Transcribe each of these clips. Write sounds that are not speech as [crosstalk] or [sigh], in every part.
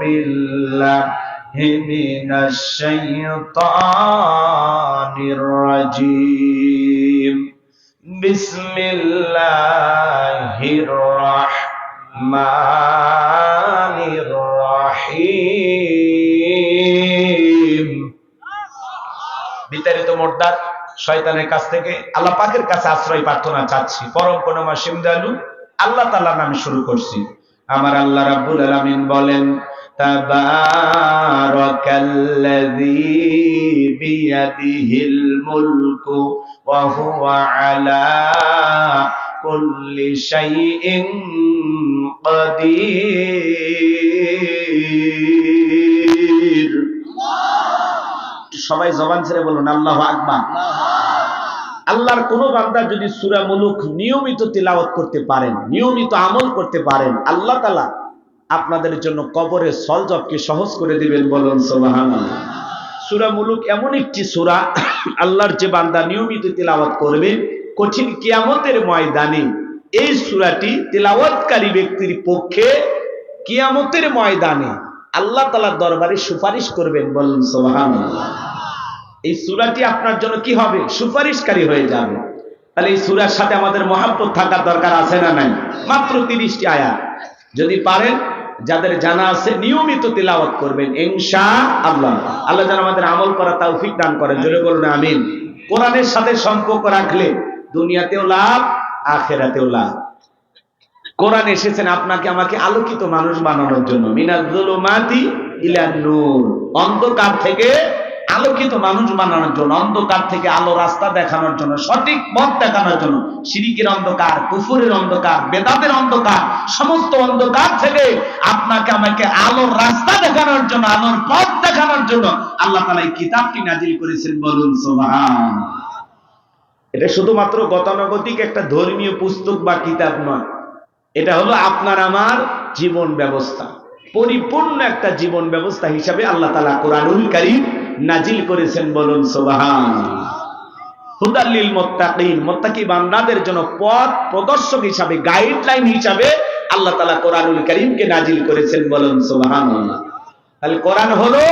بالله من الشيطان الرجيم بسم الله الرحمن الرحيم বিতাড়িত মোর্দার শয়তানের কাছ থেকে আল্লাহ পাকের কাছে আশ্রয় প্রার্থনা চাচ্ছি পরম করুণা সিমদালু আল্লাহ তাআলা নামে শুরু করছি আমার আল্লাহ রাব্বুল আলামিন বলেন তাবারাকাল্লাযী বিয়াদিহিল মুলকু ওয়া হুয়া আলা কুল্লি শাইইন কাদির সবাই জবান ছেড়ে বলুন, আল্লাহ আকবার। আল্লাহর কোন বান্দা যদি সুরা মুলুক নিয়মিত তিলাওয়াত করতে পারেন, নিয়মিত আমল করতে পারেন, আল্লাহ তালা আপনাদের জন্য কবরের সলজবকে সহজ করে দিবেন বলুন সোবাহান সুরা মুলুক এমন একটি সুরা, আল্লাহর যে বান্দা নিয়মিত তিলাওয়াত করবে, কঠিন কিয়ামতের ময়দানে এই সুরাটি তিলাওয়াতকারী ব্যক্তির পক্ষে কিয়ামতের ময়দানে আল্লাহ তালার দরবারে সুপারিশ করবেন বলুন সোবাহান এই সুরাটি আপনার জন্য কি হবে? সুপারিশকারী হয়ে যাবে। তাহলে এই সুরার সাথে আমাদের মহাব্বত থাকার দরকার আছে না নাই? মাত্র তিরিশটি আয়া যদি পারেন যাদের জানা আছে, নিয়মিত তিলাওয়াত করবেন। ইনশা আল্লাহ। আল্লাহ যেন আমাদের আমল করা তৌফিক দান করেন। জোরে বলুন, আমিন। কোরআনের সাথে সম্পর্ক রাখলে দুনিয়াতেও লাভ, আখেরাতেও লাভ। কোরআন এসেছেন আপনাকে, আমাকে আলোকিত মানুষ বানানোর জন্য। মিনাজুলুমাতি ইলান নূর অন্ধকার থেকে আলোকিত মানুষ বানানোর জন্য, অন্ধকার থেকে আলো রাস্তা দেখানোর জন্য, সঠিক পথ দেখানোর জন্য, সিরিকের অন্ধকার, কুফুরের অন্ধকার, বেদাতের অন্ধকার, সমস্ত অন্ধকার থেকে আপনাকে আমাকে আলোর রাস্তা দেখানোর জন্য, আলোর পথ দেখানোর জন্য আল্লাহ তালা এই কিতাবটি নাজিল করেছেন বলুন সোহান এটা শুধুমাত্র গতানুগতিক একটা ধর্মীয় পুস্তক বা কিতাব নয়, এটা হলো আপনার আমার জীবন ব্যবস্থা, পরিপূর্ণ একটা জীবন ব্যবস্থা হিসাবে আল্লাহ তালা কোরআনুল কারিম নাজিল করেছেন বলুন, সোবাহান। হুদাল্লিল মোত্তাকিন, মোত্তাকি বান্দাদের জন্য পথ প্রদর্শক হিসাবে গাইডলাইন হিসাবে আল্লাহ তালা কোরআনুল করিমকে নাজিল করেছেন বলুন, সোবাহান। তাহলে কোরআন হলো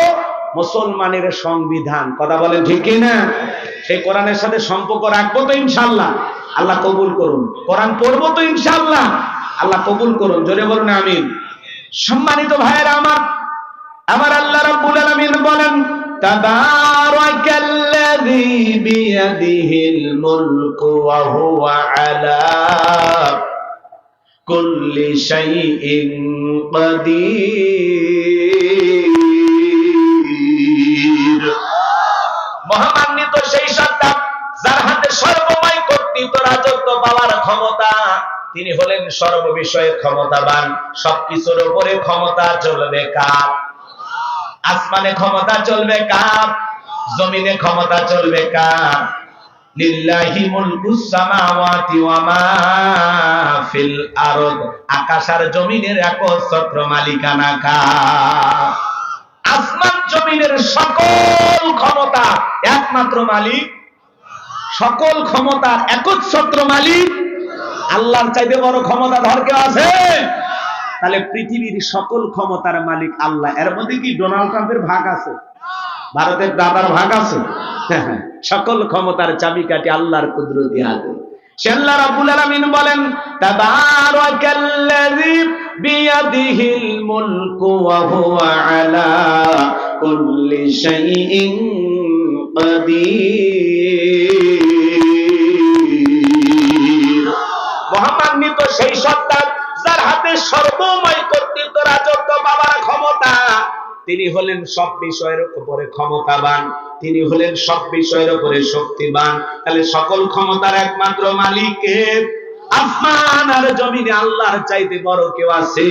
মুসলমানের সংবিধান। কথা বলেন ঠিক না? সেই কোরআনের সাথে সম্পর্ক রাখব তো ইনশাল্লাহ আল্লাহ কবুল করুন। কোরআন পড়ব তো ইনশাল্লাহ আল্লাহ কবুল করুন। জোরে বলুন, আমিন। সম্মানিত ভাইয়েরা আমার আমার আল্লাহ রাব্বুল আলামিন বলেন তাবারাকাল্লাযী বিয়াদিহিল মুলকু ওয়া হুয়া আলা কুল্লি শাইইন কাদির মহামান্বিত সেই সত্তা যার হাতে সর্বময় কর্তৃত্ব রাজত্ব পাওয়ার ক্ষমতা, তিনি হলেন সর্ববিষয়ে ক্ষমতাবান। সবকিছুর উপরে ক্ষমতা চলবে কার? আসমানে ক্ষমতা চলবে কার? জমিনে ক্ষমতা চলবে কার? লিল্লাহি মুলকুস সামাওয়াতি ওয়া মা ফিল আরদ। আকাশ আর জমিনের একচ্ছত্র মালিকানা কার? আসমান জমিনের সকল ক্ষমতা একমাত্র মালিক। সকল ক্ষমতার একচ্ছত্র মালিক। আল্লাহর চাইতে বড় ক্ষমতা ধর কেউ আছে? তাহলে পৃথিবীর সকল ক্ষমতার মালিক আল্লাহ। এর মধ্যে কি ডোনাল্ড ট্রাম্পের ভাগ আছে? ভারতের দাদার ভাগ আছে? [laughs] সকল ক্ষমতার চাবিকাঠি আল্লাহর কুদরতি হাতে। সে আল্লাহ রাব্বুল আলামিন বলেন সর্বময় কর্তৃত্ব রাজত্ব পাওয়ার ক্ষমতা। তিনি হলেন সব বিষয়ের উপরে ক্ষমতাবান। তিনি হলেন সব বিষয়ের উপরে শক্তিবান। তাহলে সকল ক্ষমতার একমাত্র মালিকের আসমান আর জমিনে আল্লাহর চাইতে বড় কেউ আছে?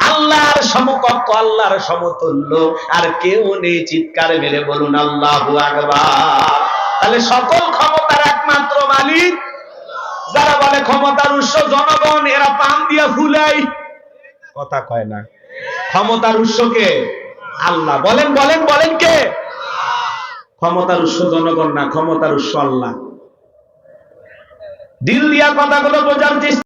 আর সমকক্ষ, আল্লাহর সমতুল্য। আর কেউ নেই চিৎকার মেরে বলুন আল্লাহু আকবার। তাহলে সকল একমাত্র মালিক যারা বলে ক্ষমতার উৎস জনগণ, এরা পান দিয়া ফুলাই। কথা কয় না। ক্ষমতার উৎসকে আল্লাহ। বলেন বলেন বলেন কে? ক্ষমতার উৎস জনগণ না, ক্ষমতার উৎস আল্লাহ। দিল দিয়া কথাগুলো বোঝা